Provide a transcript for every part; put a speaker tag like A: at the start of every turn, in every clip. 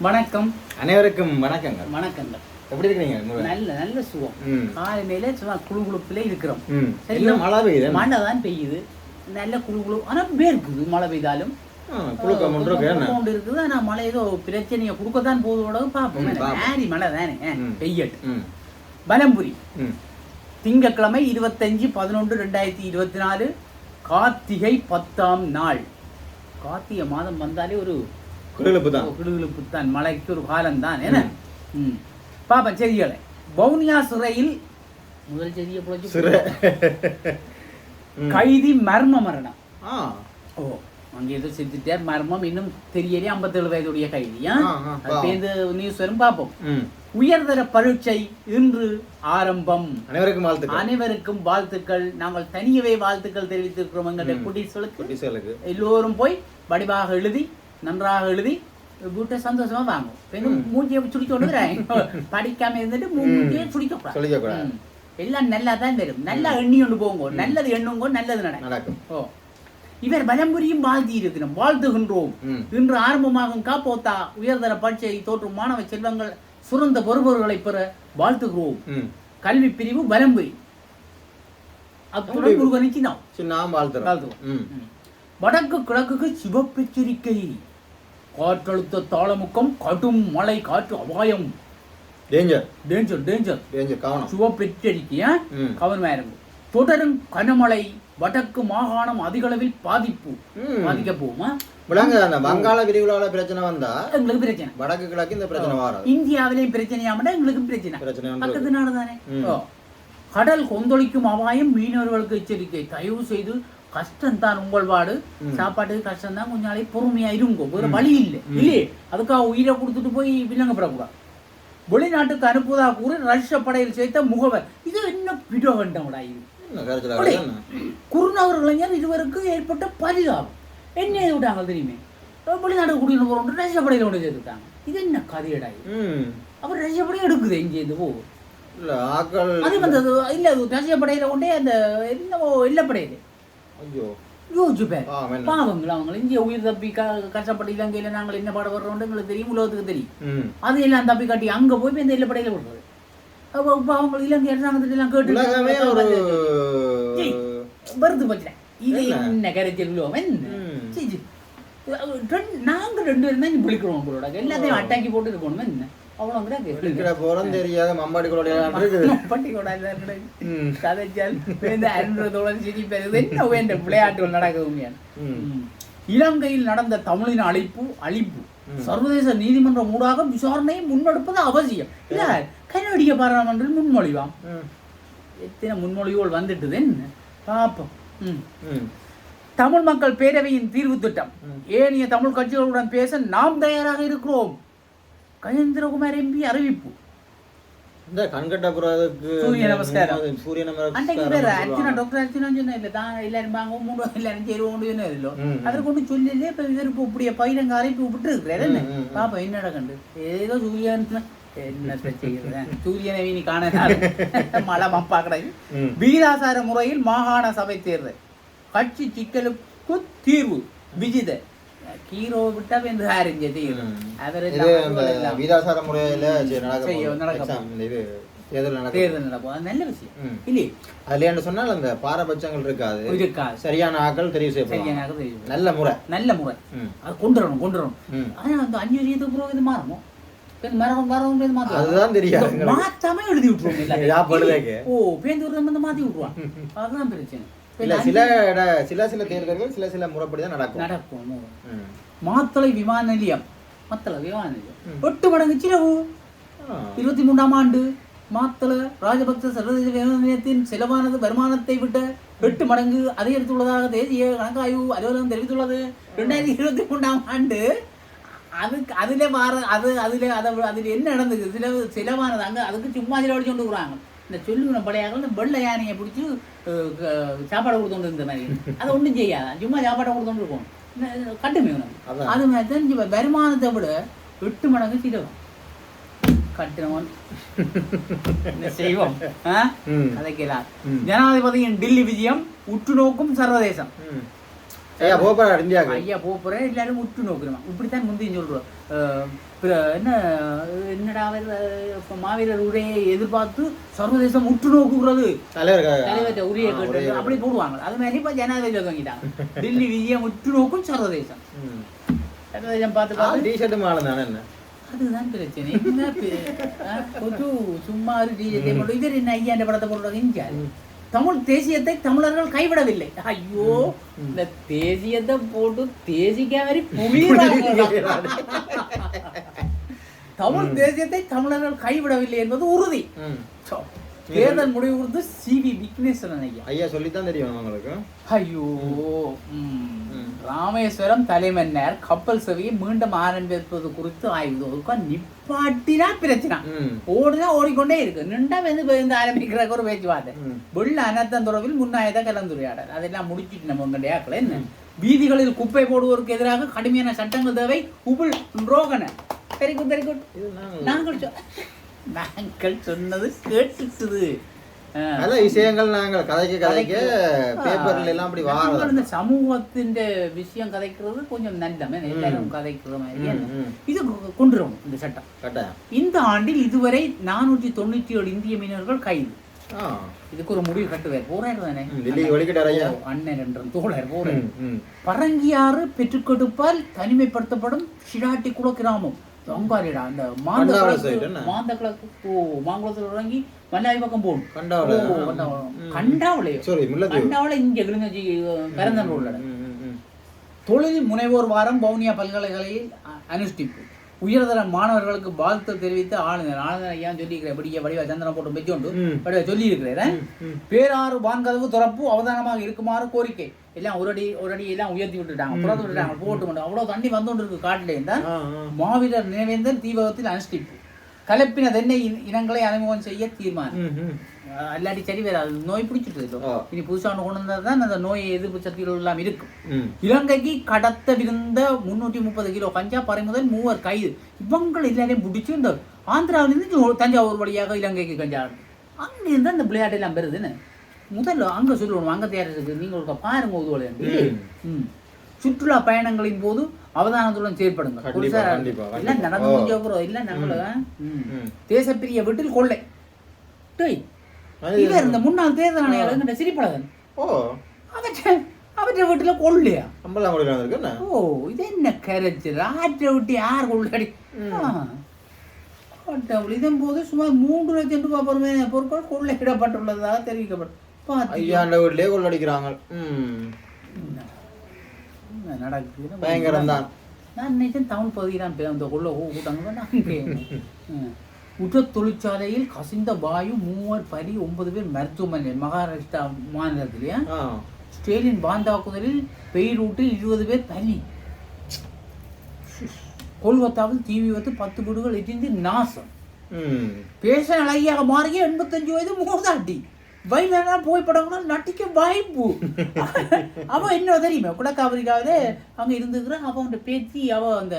A: வணக்கம்
B: அனைவருக்கும் வணக்கங்கள்
A: வணக்கங்கள்
B: எப்படி இருக்கிறீங்க முருகன்?
A: நல்ல நல்ல சுகம். காலையில சும்மா குழு குழுப்பிலே இருக்கிறோம். சரி.
B: மழை பெய்யுது
A: மழை தான் பெய்யுது நல்ல குழு குழு ஆனா வேர்க்குது மழை பெய்தாலும் கொண்டு இருக்குது ஆனா மழை ஏதோ பிரச்சனையை கொடுக்கத்தான் போகுதோட பார்ப்போம். நேரி மழை தானே. பெய்யட்டு. பலம்புரி
B: ம்.
A: திங்கட்கிழமை இருபத்தஞ்சு பதினொன்று ரெண்டாயிரத்தி இருபத்தி நாலு கார்த்திகை பத்தாம் நாள் கார்த்திகை மாதம் வந்தாலே ஒரு
B: குளிர்ப்பு தான்
A: கிடுகிழுப்பு தான் மழைக்கு ஒரு காலம் தான் என்ன? ம். பாப்பா செய்திகளை வவுனியா சிறையில் முதல் செய்தியை புழைச்சு
B: சிறு.
A: கைதி மர்ம மரணம்.
B: ஆ.
A: ஓ அங்கே ஏதோ செத்துட்டார் மர்மம் இன்னும் தெரியலையே ஐம்பத்தேழு வயதுடைய கைதியா இந்த நியூஸ் வரும் பார்ப்போம்
B: ம்.
A: உயர்தர பரீட்சை இன்று ஆரம்பம்.
B: அனைவருக்கும் வாழ்த்துக்கள்.
A: அனைவருக்கும் வாழ்த்துக்கள். நாங்கள் தனியவே வாழ்த்துக்கள் தெரிவித்திருக்கிறோம் எங்களுடைய குட்டீஸ்களுக்கு எல்லோரும் போய் வடிவாக எழுதி நன்றாக எழுதி வீட்டை சந்தோஷமா வாங்கும். பெண்ணும்
B: ம்.
A: மூஞ்சியை சுடிக்க விடுறாங்க படிக்காம இருந்துட்டு. மூஞ்சியை சுடிக்க
B: கூடாது
A: எல்லாம் நல்லா தான் வரும். நல்லா எண்ணி கொண்டு போங்க. நல்லது எண்ணுங்க நல்லது நடக்கும். ஓ. இவர் பலம்புரியும் வாழ்த்தி இருக்கிறோம். வாழ்த்துகின்றோம். இன்று ஆரம்பமாகும் காப்போத்தா உயர்தர பரீட்சை தோற்றும் மாணவ செல்வங்கள் சுரந்த பொறுப்பொருள்களை பெற வாழ்த்துகிறோம். கல்வி பிரிவு பலம்புரி அத்துடன் முருகனை சின்னம்
B: சரி நான் வாழ்த்துறேன்
A: வாழ்த்துவோம். வடக்கு கிழக்குக்கு சிவப்பெச்சரிக்கை. காற்றழுத்த தாளமுக்கம் கடும் மழை காற்று அபாயம்.
B: டேஞ்சர்
A: டேஞ்சர் டேஞ்சர்
B: டேஞ்சர் கவனம்
A: சிவப்பெச்சரிக்கையா
B: ம்.
A: கவனமா இருங்க தொடரும் கனமழை வடக்கு மாகாணம் அதிகளவில் பாதிப்பு. பாதிக்க போகுமா
B: விளங்க அந்த வங்காள விரிகுடால பிரச்சனை வந்தா?
A: எங்களுக்கு பிரச்சனை.
B: வடக்கு கிழக்கு இந்த பிரச்சனை வராது.
A: இந்தியாவிலேயும் பிரச்சனையாமட்டா எங்களுக்கும் பிரச்சனை.
B: பிரச்சனை வந்து
A: பக்கத்து நாடு தானே. கடல் கொந்தளிக்கும் அபாயம் மீனவர்களுக்கு எச்சரிக்கை. தயவு செய்து கஷ்டம் தான் உங்கள் பாடு. சாப்பாட்டுக்கு கஷ்டம் தான் கொஞ்ச நாளைக்கு பொறுமையா இருங்கோ. வேற வழி இல்லை. இல்லையே? அதுக்காக உயிரை கொடுத்துட்டு போய் வில்லங்கப்படக்கூடாது. வெளிநாட்டுக்கு அனுப்புவதா கூறி ரஷ்ய படையில் சேர்த்த முகவர். இது என்ன இது? அப்படி.
B: ஆகுது என்ன?
A: குருநவர் இளைஞர் இருவருக்கு ஏற்பட்ட பரிதாபம். என்ன விட்டாங்க தெரியுமே? வெளிநாட்டுக்கு குடியிருந்து போறோம் ரஷ்ய படையில கொண்டு சேர்த்துட்டாங்க. இது என்ன கதையடா இது. அப்புறம் ரஷ்ய படை எடுக்குது இங்கே இருந்து? போ
B: இல்ல ஆக்கள்
A: அது வந்தது இல்ல அது ரஷ்ய படையில கொண்டே அந்த என்னவோ இல்ல படையில
B: ஐயோ
A: யோசிச்சு பேர்
B: ஆ, என்ன?
A: பாவங்கள் அவங்க இங்கே உயிர் தப்பி க கஷ்டப்பட்டு இலங்கையில நாங்கள் என்ன பாடுபடுறோம் எங்களுக்கு தெரியும் உலகத்துக்கு தெரியும். அது எல்லாம் தப்பி காட்டி அங்க போய் இந்த இல்ல படையில விடுறது அப்போ இப்போ அவங்க இலங்கை அரசாங்கத்திட்ட எல்லாம்
B: உலகமே ஒரு
A: கேட்டு வருது பச்சை இது
B: என்ன?
A: என்ன கரைச்சல் விழுவோம் என்ன
B: ம்.
A: சீ, சீ. ரெண்டு- நாங்க ரெண்டு பேரும் தான் விழிக்கிறோம் உங்களோட எல்லாத்தையும் அட்டாக்கி போட்டு இருக்கணும் என்ன அவ்வளோ
B: இருக்கிற போறோம் தெரியாத மம்மாடி கூட இருக்குது.
A: பட்டி கூட. கதைச்சால் இந்த அருந்ததோட சிரிப்பது என்ன வேண்ட விளையாட்டுகள் நடக்குது உண்மையான?
B: ம்.
A: இலங்கையில் நடந்த தமிழின் அழிப்பு அழிப்பு. சர்வதேச நீதிமன்றம் ஊடாக விசாரணையை முன்னெடுப்பது அவசியம். இல்ல கனடிய பாராளுமன்றம் முன்மொழிவாம். எத்தனை முன்மொழிவுகள் வந்துட்டுது என்ன? பாப்போம். ம். தமிழ் மக்கள் பேரவையின் தீர்வு திட்டம். ஏனைய தமிழ் கட்சிகளுடன் பேச நாம் தயாராக இருக்கிறோம். கஜேந்திரகுமார் எம்பி அறிவிப்பு.
B: இந்த கண்கட்டப்புறதுக்கு
A: சூரிய நமஸ்காரம்.
B: சூரிய
A: அன்றைக்கு பேர்
B: நமஸ்காரம்
A: அர்ச்சனா டாக்டர் அர்ச்சனா சொன்ன இல்லை தான் எல்லாரும் வாங்க மூணு எல்லாரும் சேருவோம் சொன்னதில்லோ. அதற்கு ஒன்றும் சொல்லல இப்போ இவர் இப்போ இப்படிய பயிரங்க அரைப்பு விட்டு இருக்கிறாரு என்ன. பாப்பா என்னடா கண்டு ஏதோ சூரியன் என்ன செய்கிறேன் சூரியனை வீணி காண மழை மப்பா கிடையாது
B: ம்.
A: விகிதாசார முறையில் மாகாண சபை தேர்தல். கட்சி சிக்கலுக்கு தீர்வு. விஜித. ஹீரோ விட்டா வந்து ஆரஞ்ச தீர்வு
B: ம்.
A: அவர்
B: வீராசார முறையில சரி, நடக்க
A: செய்ய,
B: போகுது.
A: நடக்க
B: exam, இந்த இது தேர்தல் நடக்கும்
A: தேர்தல் நடக்கும் அது நல்ல விஷயம். இல்லையே?
B: அதுல என்ன சொன்னால் அந்த பாரபட்சங்கள் இருக்காது.
A: இருக்காது.
B: சரியான ஆக்கள் தெரிவு செய்யப்படும்
A: சரியான தெரியும்
B: நல்ல முறை.
A: நல்ல முறை. அது கொண்டு வரணும் கொண்டு வரணும் அந்த அஞ்சு வருஷத்துக்கு பிறகு இது மாறணும்? இந்த மரம் பேருந்து மாத்துவாங்க.
B: அதுதான் தெரியாது.
A: மாத்தாம எழுதி
B: பழுதைக்கு.
A: ஓ பேருந்து வந்து மாத்தி விட்டுருவான் அதுதான் பிரச்சனை.
B: இல்ல சில சில சில தேர்தல்கள் சில சில முறைப்படி தான் நடக்கும்
A: நடக்கும். மாத்தளை விமான நிலையம் மாத்தளை விமான நிலையம். எட்டு மடங்கு சிலவு. இருபத்தி மூன்றாம் ஆண்டு மாத்தள ராஜபக்ச சர்வதேச விமான நிலையத்தின் செலவானது வருமானத்தை விட எட்டு மடங்கு அதிகரித்துள்ளதாக தேசிய கணக்காய்வு அலுவலகம் தெரிவித்துள்ளது. ரெண்டாயிரத்தி இருபத்தி மூன்றாம் ஆண்டு அதுக்கு அதுல வார அது அதுல அதை அதுல என்ன நடந்தது? சிலவு செலவானது அங்க அதுக்கு சும்மா செலவழிச்சு கொண்டு இருக்கிறாங்க இந்த சொல்லுகிற படையாக இந்த வெள்ளை யானையை பிடிச்சி சாப்பாடு கொடுத்து இருந்த மாதிரி. அதை ஒன்றும் செய்யாத. சும்மா சாப்பாடை கொடுத்து இருக்கும் கட்டுமே உனக்கு. அது மாதிரி தான் வருமானத்தை விட எட்டு மடங்கு சிலவம். கட்டினவன். செய்வோம். கதைக்கலாம்
B: ம்.
A: ஜனாதிபதியின் டில்லி விஜயம் உற்று நோக்கும் சர்வதேசம்.
B: ஐயா
A: ஐயா போக போறேன் எல்லாரும் உற்று நோக்கணுமா இப்படித்தான் முந்தையும் பிற- என்ன என்னடா மாவீரர் உரையை எதிர்பார்த்து சர்வதேசம் உற்று நோக்குகிறது.
B: தலைவர்
A: உரிய கேட்டு அப்படி போடுவாங்க. அது மாதிரி இப்ப ஜனாதிபதி வாங்கிட்டாங்க. டெல்லி விஜயம் உற்று நோக்கும் சர்வதேசம். சர்வதேசம் பார்த்து பார்த்து.
B: டிஷர்ட் மாலை தானே என்ன?
A: அதுதான் பிரச்சனை. என்ன பே- அஹ், ஒரு சும்மா ஒரு டிஜே மட்டும் இவர் என்ன ஐயாண்ட படத்தை போடுறது இங்க தமிழ் தேசியத்தை தமிழர்கள் கைவிடவில்லை. ஐயோ இந்த தேசியத்தை போட்டு தேசிக்க மாதிரி புவியிறாங்க. தமிழ் தேசியத்தை தமிழர்கள் கைவிடவில்லை என்பது உறுதி. சோ, தேர்தல் முடிவு கொடுத்து சிவி விக்னேஸ்வரன் ஐயா.
B: ஐயா சொல்லித்தான் தெரியும் உங்களுக்கு
A: ஐயோ. ராமேஸ்வரம் தலைமன்னர் கப்பல் சேவையை மீண்டும் ஆரம்பிப்பது குறித்து ஆய்வு நிப்பாட்டினா பிரச்சனை.
B: ம்.
A: ஓடுனா ஓடிக்கொண்டே இருக்கு. நின்றா வந்து வந்து ஆரம்பிக்கிற ஒரு பேச்சுவார்த்தை. வெள்ள அனர்த்தம் தொடர்பில் முன்னாயத கலந்துரையாடல். அதெல்லாம் முடிச்சிட்டு நம்ம உங்க டேக்கில் என்ன? வீதிகளில் குப்பை போடுவோருக்கு எதிராக கடுமையான சட்டங்கள் தேவை. Upul Rohana very good very good
B: நாங்கள்
A: நாங்கள் சொன்னது கேட்டுச்சுது ஆ.
B: நல்ல விஷயங்கள் நாங்கள். கதைக்க கதைக்க பேப்பர்ல எல்லாம் அப்படி வாரது?
A: இந்த சமூகத்தின் விஷயம் கதைக்கிறது கொஞ்சம் நல்லமே. எல்லாரும் கதைக்கிற மாதிரி. இது கொண்டு இந்த சட்டம்.
B: கட்டாயம்
A: இந்த ஆண்டில் இதுவரை நானூற்றி தொண்ணூற்றி ஏழு இந்திய மீனவர்கள் கைது. இதுக்கு ஒரு முடிவு கட்டுவார். போறாரு தானே? அண்ணன் என்ற தோழர் போறார். பரங்கியாறு பெற்றுக்கொடுப்பால் தனிமைப்படுத்தப்படும். ஷிடாட்டி குள கிராமம். அங்காரிடா அந்த ஓ மாங்குளத்தில் இறங்கி பக்கம் போகணும். கண்டாவளையோ கண்டாவளை. இங்க. தொழில் முனைவோர் வாரம் வவுனியா பல்கலைக்கழகையில் அனுஷ்டிப்பு. உயர்தர மாணவர்களுக்கு வாழ்த்து தெரிவித்த ஆளுநர். ஆளுநர் ஐயா சொல்லியிருக்கிறேன் படிக்க வடிவா சந்தனம் போட்டு மெச்சோண்டு. வடிவா சொல்லியிருக்கிறேன். பேராறு வான்கதவு திறப்பு அவதானமாக இருக்குமாறு கோரிக்கை. எல்லாம் ஒரு அடி ஒரு அடி எல்லாம் உயர்த்தி விட்டுட்டாங்க. புறத்து விட்டுட்டாங்க. போட்டு மட்டும் அவ்வளவு தண்ணி வந்து இருக்கு காட்டுல. இருந்தா
B: ஆ, ஆ.
A: மாவீரர் நினைவேந்தல் தீபகத்தில் அனுஷ்டிப்பு. கலப்பின தென்னை இன- இனங்களை அறிமுகம் செய்ய தீர்மானம். அல்லாடி சரி வராது நோய் பிடிச்சிட்டு. இனி புதுசா ஒன்று கொண்டு தான் அந்த நோய் எதிர்ப்பு சக்திகள் எல்லாம் இருக்கும். இலங்கைக்கு கடத்தவிருந்த முன்னூற்றி முப்பது கிலோ கஞ்சா பறிமுதல் மூவர் கைது. இவங்கள் எல்லாரையும் பிடிச்சி இந்த ஆந்திராவிலிருந்து தஞ்சாவூர் வழியாக இலங்கைக்கு கஞ்சா அங்கிருந்து அந்த விளையாட்டு எல்லாம் வருதுன்னு முதல்ல அங்க சொல்லணும் அங்க தயாரிச்சு நீங்க ஒரு பாருங்க உதவலை சுற்றுலா பயணங்களின் போது அவதானத்துடன் செயற்படுங்க
B: கண்டிப்பா.
A: நடந்து. முடிஞ்ச அப்புறம் இல்ல நாங்கள. ம். தேசப்பிரிய வீட்டில் கொள்ளை. டேய் இவர் இந்த முன்னாள் தேர்தல் ஆணையாளர் சிரிப்பழகன்.
B: ஓ.
A: அவற்ற அவற்ற வீட்டுல கொள்ளையா?
B: அம்பலாம்
A: ஓ இது என்ன கரைச்சு ராற்றை விட்டு யார் கொள்ளடி இதன் போது சுமார் மூன்று லட்சம் ரூபாய் பெருமையான பொருட்கள் கொள்ளையிடப்பட்டுள்ளதாக தெரிவிக்கப்படும் பாத்தீங்களா?
B: ஐயாண்ட கொள்ளடிக்கிறாங்க
A: என்ன? நடக்குது?
B: பயங்கரம்? தான்
A: நான் நினைச்சேன் தமிழ் பகுதி தான் அந்த கொள்ள கூட்டாங்க நான் தொழிற்சாலையில் கசிந்த வாயு மூவர் பலி ஒன்பது பேர் மருத்துவமனை மகாராஷ்டிரா மாநிலத்திலேயே? ஸ்டேலின் பாந்தாக்குதலில் பெய்ரூட்டில் இருபது பேர் பலி. கொல்கத்தாவில் தீ விபத்து பத்து வீடுகள் இடிந்து நாசம். பேஷன் அழகியாக மாறிய எண்பத்தஞ்சு வயது மூதாட்டி. வயதான புகைப்படங்களும் நட்டிக்க வாய்ப்பு. அவ என்ன தெரியுமா? குடக்காவிரிக்காவில அங்க இருந்துக்கிற அவ அந்த பேத்தி அவ அந்த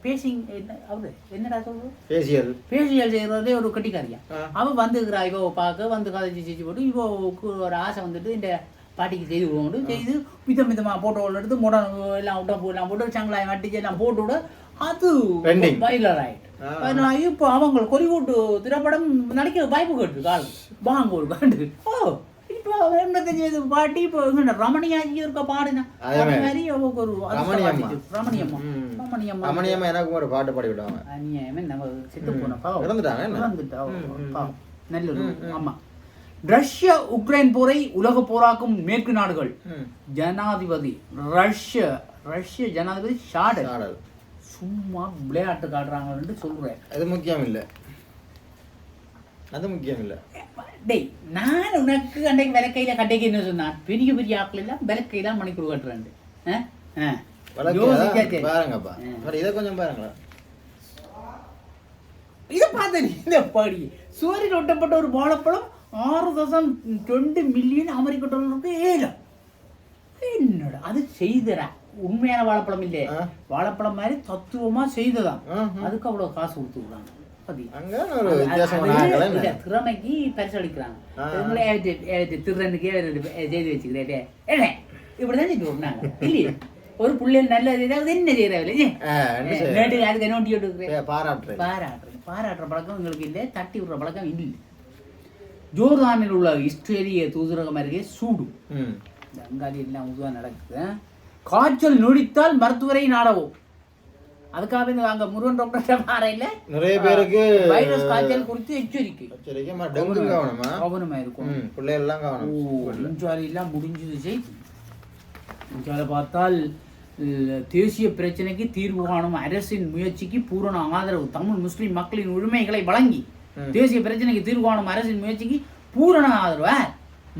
A: பேசிங் என்ன அவரு என்னடா சொல்றது?
B: பேசியல்.
A: பேசியல் செய்யறதே ஒரு கட்டிக்காரியா.
B: ஆ.
A: அவ வந்துக்கிறா இவ பார்க்க வந்து கதைச்சு செஞ்சு போட்டு இவக்கு ஒரு ஆசை வந்துட்டு இந்த பாட்டிக்கு செய்து விடுவோம் செய்து மிதம் மிதமா போட்டோ எடுத்து முட எல்லாம் உடம்பு எல்லாம் போட்டு சங்கலாயம் வட்டிச்சு எல்லாம் போட்டு விட அது
B: Trending.
A: வைரல் ஆயிட்டு
B: ஆ.
A: வைரல் ஆகி இப்போ அவங்க கொலிவுட்டு திரைப்படம் நடிக்க வாய்ப்பு கேட்டு கால் வாங்க ஒரு காண்டு ஓ இப்போ எண்பத்தஞ்சு வயது பாட்டி இப்போ இங்க ரமணியாஜி இருக்க பாடுனா
B: அதே மாதிரி.
A: அவக்கு ஒரு
B: ரமணியம்மா.
A: ரமணியம்மா. ரமணியம்மா
B: எனக்கும் ஒரு பாட்டு பாடி விடுவாங்க
A: அநியாயமே நம்ம செத்து போன பாவம்
B: இறந்துட்டாங்க என்ன
A: இறந்துட்டா, பாவம். நல்லது
B: ம், ம்.
A: ஆமா ரஷ்யா உக்ரைன் போரை உலக போராக்கும் மேற்கு நாடுகள். ஜனாதிபதி ரஷ்ய ரஷ்ய ஜனாதிபதி ஷாடல். சும்மா விளையாட்டு காட்டுறாங்கன்னு சொல்றேன்.
B: அது முக்கியம் இல்லை அது முக்கியம் இல்லை
A: டேய் நான் உனக்கு அன்றைக்கு விளக்கையில கட்டைக்கு என்ன சொன்னான் பெரிய பெரிய ஆட்கள் எல்லாம் விளக்கையில மணிக்கூர் கட்டுறேன்.
B: பாருங்கப்பா. இதை கொஞ்சம் பாருங்களேன்.
A: இதை பார்த்த இந்த படி. சூரியன் ஒட்டப்பட்ட ஒரு வாழைப்பழம் ஆறு தசம் ரெண்டு மில்லியன் அமெரிக்க டாலருக்கு ஏலம் என்னடா அது செய்தரா உண்மையான வாழைப்பழம் இல்லையே. வாழைப்பழம் மாதிரி தத்துவமா செய்ததான். அதுக்கு அவ்வளவு காசு கொடுத்து விடுறாங்க. திறமைக்கு பரிசளிக்கிறாங்க.
B: ஆ.
A: திருடனுக்கே செய்து வச்சுக்கிறேன் என்ன? இப்படிதான் செஞ்சு விடுறாங்க இல்லையே? ஒரு பிள்ளைகள் நல்ல ஏதாவது என்ன செய்யறாங்க
B: ஆ, என்ன செய்ய?
A: நேற்று அதுக்கு என்ன
B: பாராட்டுறேன்
A: பாராட்டுறது. பாராட்டுற பழக்கம் எங்களுக்கு இல்லை. தட்டி விடுற பழக்கம் இல்லை. ஜோர்தானில் உள்ள இஸ்ரேலிய தூதரகம் அருகே சூடு. இந்த அங்காடி எல்லாம் நடக்குது. காய்ச்சல் நொடித்தால் மருத்துவரை நாடவும் அதுக்காக இந்த அங்க முருகன் டாக்டர் பாறையில
B: நிறைய பேருக்கு
A: வைரஸ் காய்ச்சல் குறித்து எச்சரிக்கை.
B: எச்சரிக்கைமா டெங்கு கவனமா
A: கவனமா? இருக்கும்.
B: பிள்ளைகள் எல்லாம் கவனம்.
A: இஞ்சாலி எல்லாம் முடிஞ்சது செய்தி பார்த்தால் தேசிய பிரச்சனைக்கு தீர்வு காணும் அரசின் முயற்சிக்கு பூரண ஆதரவு. தமிழ் முஸ்லிம் மக்களின் உரிமைகளை வழங்கி. தேசிய பிரச்சனைக்கு தீர்வு காணும் அரசின் முயற்சிக்கு பூரண ஆதரவு.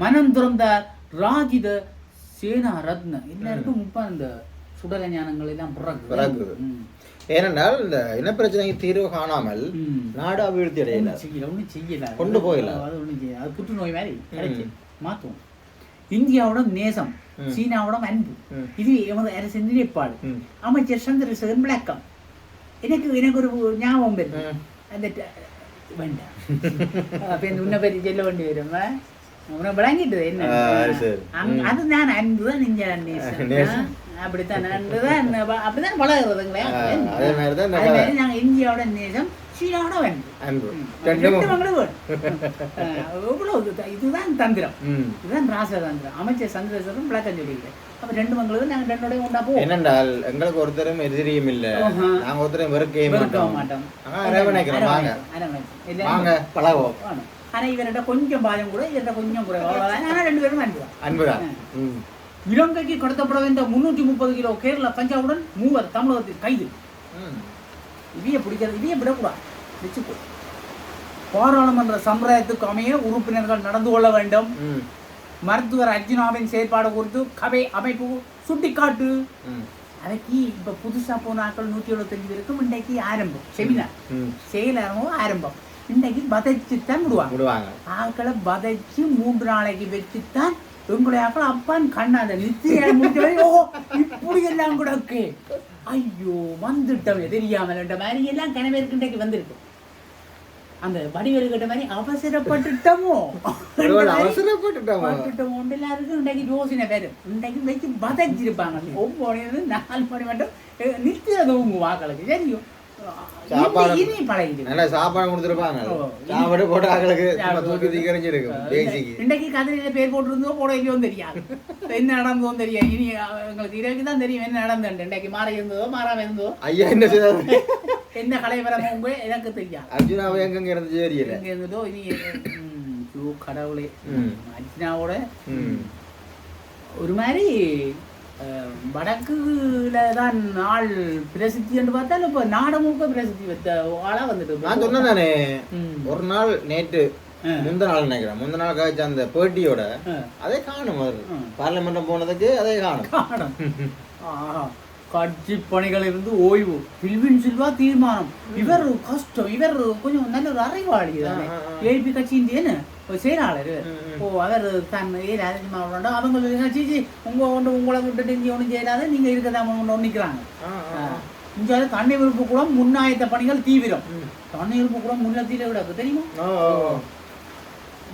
A: மனம் திறந்தார் ராஜித சேனா ரத்ன. எல்லாருக்கும் முப்ப இந்த சுடல ஞானங்கள் எல்லாம் பிறகு.
B: ஏனென்றால் இந்த இனப்பிரச்சனைக்கு தீர்வு காணாமல் நாடு அபிவிருத்தி அடையல.
A: ஒன்றும் செய்யல
B: கொண்டு போயிடல.
A: அது ஒன்றும் செய்யல அது புற்றுநோய் மாதிரி கிடைச்சு. மாற்றுவோம் இந்தியாவோட நேசம். சீனாவோட அன்பு. இது எமது அரசின் நிலைப்பாடு. அமைச்சர் சந்திரசேகரன் விளக்கம். எனக்கு எனக்கு ஒரு ஞாபகம். அந்த அப்போ இந்த உன்னை பற்றி சொல்ல வேண்டி வரும் ஆ? உனக்கு விளங்கிட்டது என்ன
B: அது சரி.
A: அங்க-
B: ம்.
A: அதுதான் அன்பு தான் நீங்க? அப்படித்தான் அன்பு தான் அப்படிதான் பழகுறதுங்களே
B: அதே மாதிரி
A: நாங்க இந்தியாவோட நேசம் சீனாவோட அன்பு
B: அன்பு
A: இது- இதுதான் தந்திரம். இதுதான் ராசதந்திரம் அமைச்சர் சந்திரசேகரன் விளக்கம் சொல்லிக்கிறேன் அப்ப ரெண்டு மங்களும் நாங்க ரெண்டோட உண்டா போவோம்
B: என்னென்றால் எங்களுக்கு ஒருத்தரும் எதிரியும் இல்ல
A: ஆஹா.
B: நாங்க ஒருத்தரும் வெறுக்கவே
A: வெறுக்க
B: மாட்டோம்
A: மாட்டோம்
B: அரவணைக்கிறோம் வாங்க வாங்க பழகுவோம்
A: வேணும். ஆனா இவர்கிட்ட கொஞ்சம் பாயம் கூட இவர்கிட்ட கொஞ்சம் குறை அவ்வளவுதான் ஆனா ரெண்டு பேரும் அன்புதான்
B: அன்புதான் ம்.
A: இலங்கைக்கு கடத்தப்பட வேண்டிய முன்னூற்றி முப்பது கிலோ கேரள கஞ்சாவுடன் மூவர் தமிழகத்தில் கைது
B: ம்.
A: இதைய பிடிக்கிறது இதைய விடக்கூடாது. வச்சுக்கோ பாராளுமன்ற சம்பிரதாயத்துக்கு அமைய உறுப்பினர்கள் நடந்து கொள்ள வேண்டும். மருத்துவர் அர்ஜுனாவின் செயற்பாடு குறித்து கவை அமைப்பு சுட்டிக்காட்டு. அன்னைக்கு இப்ப புதுசா போன ஆட்கள் நூற்றி எழுபத்தஞ்சு பேருக்கும் இன்றைக்கு ஆரம்பம். செமினார்
B: ம்.
A: செயலாரமும் ஆரம்பம் இன்றைக்கு பதைச்சுத்தான் விடுவாங்க.
B: விடுவாங்க.
A: ஆட்களை பதைச்சு மூன்று நாளைக்கு வச்சுத்தான் எங்களுடைய ஆக்கள் அப்பான் கண்ணாத ஓ இப்படி எல்லாம் கூட ஐயோ வந்துட்டோம் தெரியாமல் மாதிரி எல்லாம் கிணவேருக்கு இன்றைக்கு வந்திருக்கு. அந்த வடிவேலு கிட்ட மாதிரி அவசரப்பட்டுட்டோமோ?
B: அவசரப்பட்டுட்டோமோ?
A: பட்டுட்டோமோ? எல்லாருக்கும் இன்றைக்கு யோசனை வரும் இன்றைக்கு வச்சு பதைச்சிருப்பாங்க ஒவ்வொரு நாலு மணி மட்டும் அஹ், நித்திய தூங்கும் வாக்களுக்கு தெரியும்.
B: சாப்பாடு- நல்லா சாப்பாடு கொடுத்துருப்பாங்க. சாப்பாடு போட்டு ஆக்களுக்கு தூக்கி தீக்கரிஞ்சிருக்கும் பேசிக்கு.
A: இன்றைக்கு கதிரையில பேர் போட்டிருந்தோ போட இல்லையோ தெரியாது என்ன நடந்ததோ தெரியாது. இனி எங்களுக்கு இரவுக்கு தான் தெரியும் என்ன நடந்தது இன்றைக்கு மாற இருந்ததோ மாறாம இருந்ததோ.
B: ஐயா என்ன செய்தாரு?
A: என்ன கலைவரம் உங்க எனக்கு தெரியாது.
B: அர்ஜுனாவை எங்கெங்க இருந்து தெரியல
A: எங்க இருந்ததோ இனி கடவுளே. அர்ஜுனாவோட. ஒரு மாதிரி வடக்குல தான் ஆள் பிரசித்தி என்று பார்த்தால் இப்போ நாடமுக பிரசித்தி வைத்த ஆளா வந்துட்டு
B: நான் சொன்னேன் தானே. ஒரு நாள் நேற்று. முந்த நாள் நினைக்கிறேன் முந்த நாள் கழிச்ச அந்த பேட்டியோட. அதே காணும் அவர்
A: ம்.
B: பார்லிமெண்ட் போனதுக்கு அதே காணும்
A: காரணம் ஆஹா. கட்சி பணிகள் இருந்து ஓய்வு பில்வின் சில்வா தீர்மானம் இவர் கஷ்டம் இவர் கொஞ்சம் நல்ல ஒரு அறிவாளி தானே. ஏபி கட்சியின்
B: ம்.
A: ஓ அவர் தான் ஏ ராஜ்யமாக அவங்க சீச்சி உங்க ஒன்று உங்களை விட்டுட்டு இங்கே ஒன்றும் செய்யலாத நீங்க இருக்கதான் ஒன்று நிற்கிறாங்க. இங்கே தண்ணி விருப்பு குளம் முன்னாயத்த பணிகள் தீவிரம். தண்ணி விருப்பு குளம் முன்னத்தீர கிடக்கு தெரியுமா
B: ஓ, ஓ, ஓ.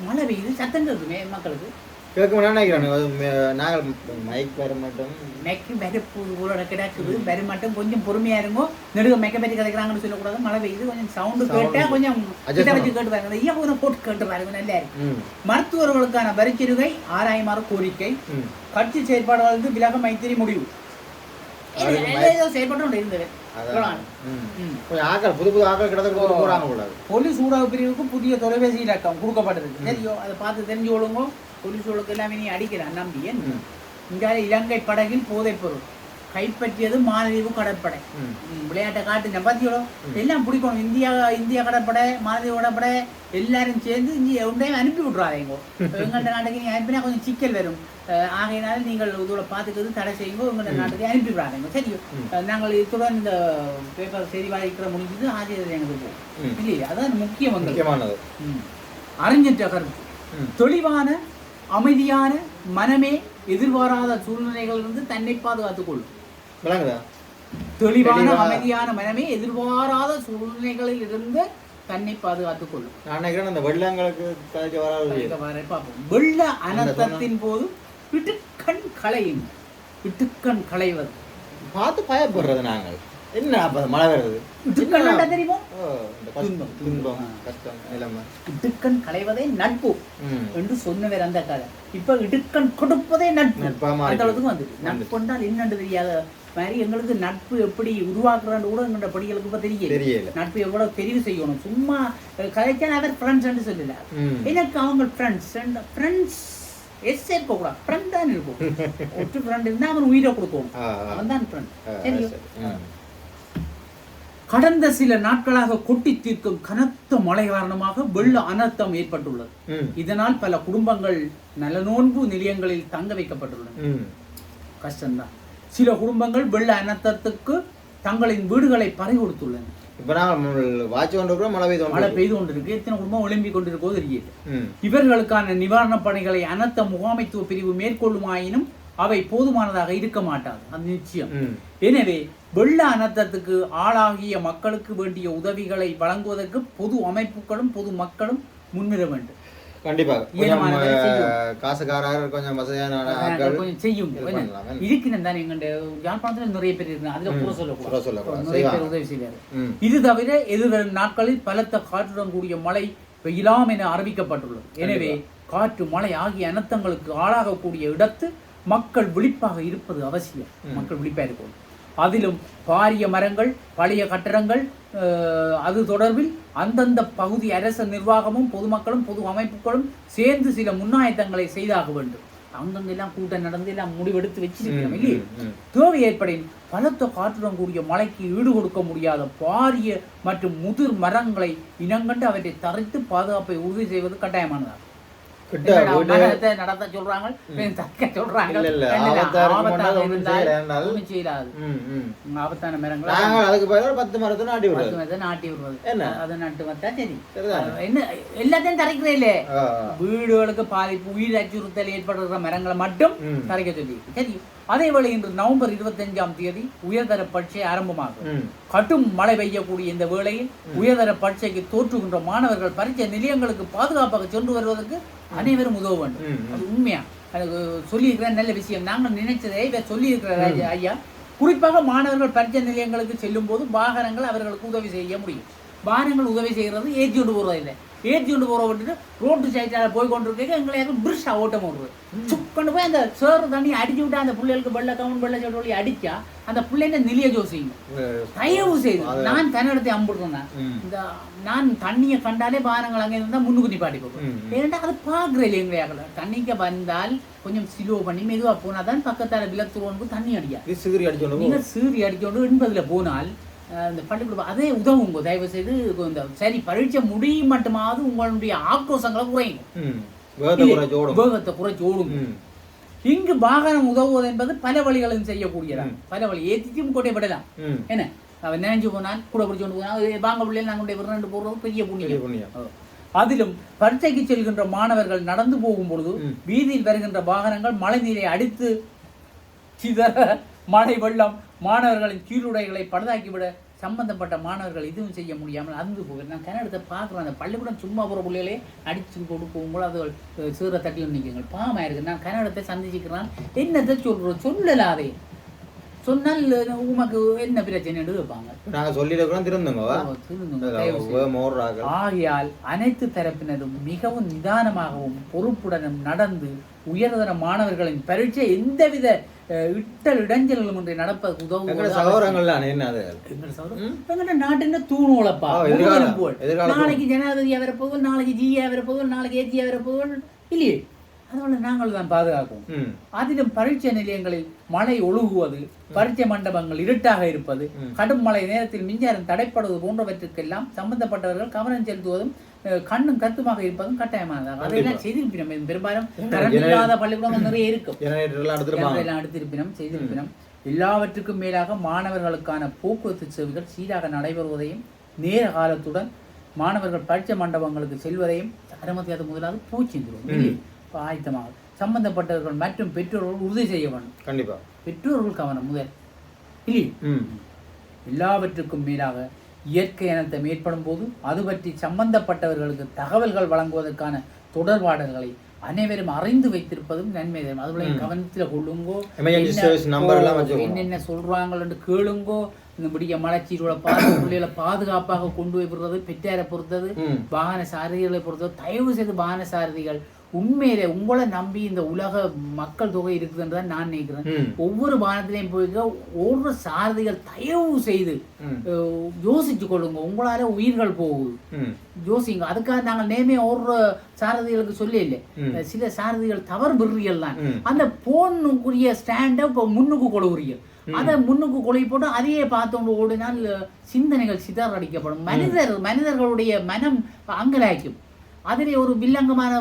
A: மழை பெய்யுது சத்தம் கேட்குமே மக்களுக்கு
B: கேட்க முடியாது நினைக்கிறேன். அது மே- நாங்கள் மைக் பெற மாட்டோம்.
A: மெக்கு கிடக்குது கொஞ்சம் பொறுமையா இருங்கோ. நெடுக மெக்க பற்றி கதைக்கிறாங்கன்னு சொல்லக்கூடாது. மழை பெய்யுது. கொஞ்சம் சவுண்டு
B: Sound.
A: கேட்டா கொஞ்சம் கிட்ட வச்சு கேட்டு பாருங்க இந்த இயக்குனர் போட்டு கேட்டு பாருங்க நல்லா இருக்கு. மருத்துவர்களுக்கான பரிச்சரிகை ஆராயுமாறு கோரிக்கை. கட்சி செயற்பாடுகளுக்கு விலக மைத்திரி முடிவு. செயல்பட்டு இருந்தது.
B: ஆக்கள் புது புது ஆக்கள் கொடுத்து போறாங்க போல
A: போலீஸ் ஊடக பிரிவுக்கு புதிய தொலைபேசி இலக்கம் கொடுக்கப்பட்டிருக்கு. சரியோ அதை பார்த்து தெரிஞ்சு கொள்ளுங்க. போலீஸ் எல்லாமே நீ அடிக்கிறான் நம்பி. என்ன? இங்கே இலங்கை படகில் போதைப் பொருள் கைப்பற்றியது மாலதீவு கடற்படை விளையாட்டை காட்டுங்க பாத்தியோளோ எல்லாம் பிடிக்கணும். இந்தியா இந்திய கடற்படை மாலதீவு கடற்படை எல்லாரும் சேர்ந்து இங்கே உண்டையும் அனுப்பி விட்றாதீங்க எங்கள்கிட்ட நாட்டுக்கு நீ அனுப்பினா கொஞ்சம் சிக்கல் வரும். ஆகையினால நீங்கள் இதோட பார்த்துக்கிறது தடை செய்யுங்க. உங்களோட நாட்டுக்கு அனுப்பி விடாதீங்க. அஹ், நாங்கள் இத்துடன் இந்த பேப்பர் செய்தி வாய்க்கிற முடிஞ்சது. ஆசிரியர் எங்களுக்கு. இல்லையா? அதான்
B: முக்கியமானது.
A: அறிஞற்ற கருத்து. தெளிவான அமைதியான மனமே எதிர்பாராத சூழ்நிலைகளிலிருந்து தன்னை பாதுகாத்துக் கொள்ளும்
B: விளங்குதா?
A: தெளிவான
B: தெளிவா-
A: அமைதியான மனமே எதிர்பாராத சூழ்நிலைகளில் இருந்து தன்னை பாதுகாத்துக் கொள்ளும்
B: நான் நினைக்கிறேன் அந்த வெள்ளங்களுக்கு
A: பார்ப்போம். வெள்ள அனர்த்தத்தின் போது இட்டுக்கண் களையும் இட்டுக்கண் களைவது.
B: பார்த்து பயப்படுறது நாங்கள். என்ன அப்ப மழை வருது?
A: இட்டுக்கண்
B: என்ன?
A: தெரியுமோ?
B: ஓ, இந்த கஷ்டம்,
A: துன்பம்.
B: துன்பம்
A: ஆ.
B: கஷ்டம் நிலைமை.
A: இடுக்கண் களைவதே நட்பு. என்று சொன்னவர் அந்த கதை இப்ப இடுக்கண் கொடுப்பதே நட்பு. அந்த அளவுக்கு வந்து. நட்பு என்றால் என்னன்னு தெரியாத. மாதிரி எங்களுக்கு நட்பு எப்படி உருவாக்குறான்னு கூட எங்கள்ட படிகளுக்கு இப்ப தெரியல. நட்பு எவ்வளவு தெரிவு செய்யணும். சும்மா அஹ், கதைச்சா அவர் ஃப்ரெண்ட்ஸ் சொல்லல. எனக்கு அவங்க ஃப்ரெண்ட்ஸ் ஃப்ரெண்ட்ஸ் எஸ் இருக்க கூடாது ஃப்ரெண்ட் தான் இருக்கும் ஒற்று ஃப்ரெண்ட் இருந்தா அவன் உயிரை கொடுக்கணும். அவன் தான் ஃப்ரெண்ட்
B: சரி.
A: கடந்த சில நாட்களாக கொட்டி தீர்க்கும் கனத்த மழை காரணமாக வெள்ள அனர்த்தம் ஏற்பட்டுள்ளது. இதனால் பல குடும்பங்கள் நலநோன்பு நிலையங்களில் தங்க வைக்கப்பட்டுள்ளன. கஷ்டம்தான். சில குடும்பங்கள் வெள்ள அனர்த்தத்துக்கு தங்களின் வீடுகளை
B: இப்ப வாட்சி கொண்டு இருக்கிறோம் மழை பெய்து
A: மழை பெய்து கொண்டிருக்கு. எத்தனை குடும்பம் எழும்பி கொண்டிருக்கோ தெரியல. இவர்களுக்கான நிவாரணப் பணிகளை அனர்த்த முகாமைத்துவ பிரிவு மேற்கொள்ளுமாயினும் அவை போதுமானதாக இருக்க மாட்டாது. அது நிச்சயம். எனவே வெள்ள அனர்த்தத்துக்கு ஆளாகிய மக்களுக்கு வேண்டிய உதவிகளை வழங்குவதற்கு பொது அமைப்புகளும் பொது மக்களும் முன்வர வேண்டும்.
B: காசுக்காரர் கொஞ்சம் வசதியான
A: கொஞ்சம் செய்யும். இருக்கிறேன் தானே யாழ்ப்பாணத்துல நிறைய பேர் அதுல சொல்லக்கூடாது. நிறைய. உதவி செய்வாரு.
B: ம்.
A: இது தவிர எதிர்வரும் நாட்களில் பலத்த காற்றுடன் கூடிய மழை பெய்யலாம் என அறிவிக்கப்பட்டுள்ளது. எனவே காற்று மழை ஆகிய அனர்த்தங்களுக்கு ஆளாகக்கூடிய இடத்து மக்கள் விழிப்பாக இருப்பது அவசியம். மக்கள் விழிப்பாக இருக்கணும். அதிலும் பாரிய மரங்கள் பழைய கட்டடங்கள் அது தொடர்பில் அந்தந்த பகுதி அரச நிர்வாகமும் பொதுமக்களும் பொது அமைப்புகளும் சேர்ந்து சில முன்னாயத்தங்களை செய்தாக வேண்டும். அங்கங்கெல்லாம் கூட்டம் நடந்து எல்லாம் முடிவெடுத்து வச்சிருக்கிறோம் இல்லையே. தேவை ஏற்படின் பலத்த காற்றுடன் கூடிய மழைக்கு ஈடு கொடுக்க முடியாத பாரிய மற்றும் முதிர் மரங்களை இனங்கண்டு அவற்றை தரித்து பாதுகாப்பை உறுதி செய்வது கட்டாயமானதாகும். நடத்த சொல்றாங்க? தக்க சொல்றாங்க. ஆபத்தான மரங்களை
B: அதுக்கு பதிலா பத்து மரத்தை நாட்டி
A: பத்து
B: விடுறது.
A: மரத்தை நாட்டி
B: என்ன?
A: அதை நட்டு வந்தா சரி? என்ன எல்லாத்தையும் தரைக்கிறே இல்ல
B: ஆ,
A: வீடுகளுக்கு பாதிப்பு உயிர் அச்சுறுத்தல் ஏற்படுகிற மரங்களை மட்டும். தரைக்க சொல்லி. சரி. அதேவேளை இன்று நவம்பர் இருபத்தஞ்சாம் தேதி உயர்தர பரீட்சை ஆரம்பமாகும். கடும் மழை பெய்யக்கூடிய இந்த வேளையில் உயர்தர பரீட்சைக்கு தோற்றுகின்ற மாணவர்கள் பரீட்சை நிலையங்களுக்கு பாதுகாப்பாக சென்று வருவதற்கு அனைவரும் உதவ வேண்டும். அது உண்மையா? அது சொல்லியிருக்கிற நல்ல விஷயம். நாங்கள் நினைச்சதை இதை சொல்லியிருக்கிற ஐயா குறிப்பாக மாணவர்கள் பரீட்சை நிலையங்களுக்கு செல்லும் போது வாகனங்கள் அவர்களுக்கு உதவி செய்ய முடியும். வாகனங்கள் உதவி செய்கிறது ஏற்றி கொண்டு போகிறது இல்லை. ஏற்றி கொண்டு போகிற விட்டுட்டு ரோட்டு சைட்டால் போய் கொண்டிருக்க எங்களை யாரும் பிரிஷா ஓட்டம் ஓடுறது சுக்கொண்டு போய் அந்த சேறு தண்ணி அடிச்சு விட்டு அந்த பிள்ளைகளுக்கு வெள்ள கவுன் வெள்ள சொல்லி அடிச்சா அந்த பிள்ளைங்க நிலைய ஜோசிங்க. தயவு செய்து. நான் தன்னிடத்தை அம்பிடுறேன். இந்த நான் தண்ணியை கண்டாலே வாகனங்கள் அங்கே இருந்தால் முன்னுக்கு நிப்பாட்டி போகும். ஏன்னா அது பார்க்குறேன் எங்களையாகல தண்ணிக்கு வந்தால் கொஞ்சம் ஸ்லோ பண்ணி மெதுவாக போனால் தான் பக்கத்தால் விளத்துருவோனுக்கு தண்ணி அடியா
B: சிகிரி அடிச்சோண்டு.
A: நீங்கள் சீறி அடிக்கொண்டு எண்பதில் போனால் இந்த பள்ளிக்கூடம் அதே உதவுங்க தயவு செய்து இந்த சரி பரீட்சை முடியும் மட்டுமாவது உங்களுடைய ஆக்ரோஷங்களை குறையுங்க
B: ம். வேகத்தை குறைச்சு ஓடும்.
A: இங்கு வாகனம் உதவுவது என்பது பல வழிகளும் செய்யக்கூடியதா பல வழி ஏற்றிட்டும் கொட்டை விடலாம். என்ன அவன் நினைஞ்சு போனால் கூட பிடிச்சு கொண்டு போனால் வாங்க பிள்ளைகள் நாங்களுடைய விரண்டு போடுறது பெரிய புண்ணியம். அதிலும் பரீட்சைக்கு செல்கின்ற மாணவர்கள் நடந்து போகும் பொழுது. வீதியில் வருகின்ற வாகனங்கள் மழை நீரை அடித்து சிதற மழை வெள்ளம் மாணவர்களின் கீழுடைகளை பழுதாக்கிவிட சம்பந்தப்பட்ட மாணவர்கள் இதுவும் செய்ய முடியாமல் அந்து போகிறேன் நான் கன்னடத்தை பார்க்குறேன் அந்த பள்ளிக்கூடம் சும்மா போகிற பிள்ளைகளே அடித்து போட்டு போகும்போது அது சீர தட்டில் நிற்குங்க பாவமாக இருக்கு. நான் கன்னடத்தை சந்திச்சுக்கிறேன். என்னத்தை சொல்கிறோம் சொல்லலாதே. சொன்னால் உமக்கு என்ன பிரச்சனைன்னு வைப்பாங்க
B: நாங்க சொல்லிருக்கிறோம் திருந்துங்க.
A: ஆகையால் அனைத்து தரப்பினரும் மிகவும் நிதானமாகவும் பொறுப்புடனும் நடந்து உயர்தர மாணவர்களின் பரீட்சை எந்தவித இட்டல் இடைஞ்சல்களும்
B: என்ன அது?
A: எங்கள் சகோதரர், எங்கட நாட்டின் போல்.
B: எதிர்காலம்.
A: நாளைக்கு ஜனாதிபதியா வரப்போகுது நாளைக்கு ஜியா வரப்போகுது நாளைக்கு ஏஜியா வரப்போகுது இல்லையே? அதோட நாங்கள் தான் பாதுகாக்கும். அதிலும் பரீட்சை நிலையங்களில் மழை ஒழுகுவது பரீட்சை மண்டபங்கள் இருட்டாக இருப்பது. கடும் மழை நேரத்தில் மின்சாரம் தடைப்படுவது போன்றவற்றுக்கெல்லாம் சம்பந்தப்பட்டவர்கள் கவனம் செலுத்துவதும் கண்ணும் கருத்துமாக இருப்பதும் கட்டாயமானதாக செய்திருப்பினோம் பெரும்பாலும் இல்லாத பள்ளிக்கூடங்கள் நிறைய இருக்கும்.
B: எல்லாம்
A: எடுத்திருப்பினம் செய்திருப்பினம். எல்லாவற்றுக்கும் மேலாக மாணவர்களுக்கான போக்குவரத்து சேவைகள் சீராக நடைபெறுவதையும் நேர காலத்துடன் மாணவர்கள் பரீட்சை மண்டபங்களுக்கு செல்வதையும் அனுமதியாத முதலாவது பூச்சிந்துரும் ஆயத்தமாக சம்பந்தப்பட்டவர்கள் மற்றும் பெற்றோர்கள் உறுதி செய்ய வேண்டும்.
B: கண்டிப்பா.
A: பெற்றோர்கள் கவனம் முதல். இல்லை. எல்லாவற்றுக்கும் மேலாக இயற்கை அனர்த்தம் ஏற்படும் போது அது பற்றி சம்பந்தப்பட்டவர்களுக்கு தகவல்கள் வழங்குவதற்கான தொடர்பாடல்களை அனைவரும் அறிந்து வைத்திருப்பதும் நன்மை தரும். அதுபோல கவனத்துல கொள்ளுங்கோ. என்னென்ன சொல்றாங்கன்னு கேளுங்கோ. இந்த முடிய மலச்சீரோட பாது பிள்ளைகளை பாதுகாப்பாக கொண்டு போய் விடுறது பெற்றாரை பொறுத்தது. வாகன சாரதிகளை பொறுத்தது தயவு செய்து வாகன சாரதிகள் உண்மையிலே உங்களை நம்பி இந்த உலக மக்கள் தொகை இருக்குதுன்னு தான் நான் நினைக்கிறேன். ஒவ்வொரு வாகனத்திலையும் போயிருக்க ஒவ்வொரு சாரதிகள் தயவு செய்து யோசிச்சு கொள்ளுங்க. உங்களால உயிர்கள் போகுது. யோசிங்க. அதுக்காக நாங்கள் நேமே ஒரு சாரதிகளுக்கு சொல்ல இல்லை சில சாரதிகள் தவறு விடுறீர்கள் தான். அந்த போனுக்குரிய ஸ்டாண்டை இப்போ முன்னுக்கு கொழுவுறீர்கள் அதை முன்னுக்கு கொலை போட்டு அதையே பார்த்தோண்டு ஓடினால் சிந்தனைகள் சிதறடிக்கப்படும் மனிதர் மனிதர்களுடைய மனம் அங்கலாய்க்கும். அதிலே ஒரு வில்லங்கமான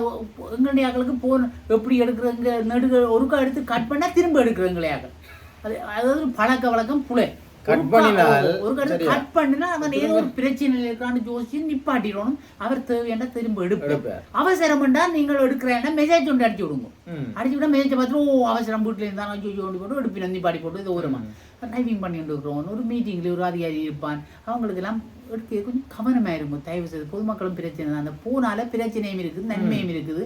A: எங்களுடைய ஆக்களுக்கு போன் எப்படி எடுக்கிறவங்க நெடுக ஒருக்கா எடுத்து கட் பண்ணா திரும்ப எடுக்கிறவங்களே ஆக்கள் அது அதாவது பழக்க வழக்கம் புலை. ஒரு கடை கட் பண்ணினா அவன் ஏதோ ஒரு பிரச்சனையில் இருக்கான்னு யோசிச்சு நிப்பாட்டிடணும். அவர் தேவையான திரும்ப எடுப்பார். அவசரம் பண்ணா நீங்கள் எடுக்கிறேன்னா மெசேஜ் ஒன்று அடிச்சு விடுங்க. அடிச்சு விட மெசேஜை பார்த்துட்டு ஓ அவசரம் வீட்டில் இருந்தாலும் அஞ்சு ஒண்டி போட்டு எடுப்பில் வந்து பாடி போட்டு இது ஓரமா டைப்பிங் பண்ணிட்டு இருக்கிறோம். ஒரு மீட்டிங்கில் ஒரு அதிகாரி இருப்பான். அவங்களுக்கு எல்லாம் எடுக்க கொஞ்சம் கவனமாக இருக்கும் தயவு செய்து பொதுமக்களும் பிரச்சனை தான். அந்த போனால பிரச்சனையும் இருக்குது நன்மையும் இருக்குது.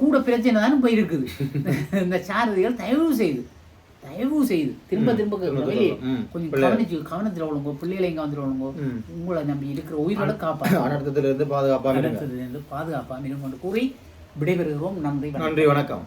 A: கூட பிரச்சனை தான் இப்போ இருக்குது இந்த சாரதிகள் தயவு செய்து தயவு செய்து திரும்ப திரும்ப. கொஞ்சம் கவனிச்சு கவனத்தில் விழுங்க பிள்ளைகளை இங்கே
B: ம்.
A: உங்களை நம்பி இருக்கிற உயிரோட காப்பாற்ற
B: அனர்த்தத்திலிருந்து பாதுகாப்பாக
A: என்று பாதுகாப்பாக என்று கூறி விடைபெறுகிறோம். நன்றி.
B: நன்றி வணக்கம்.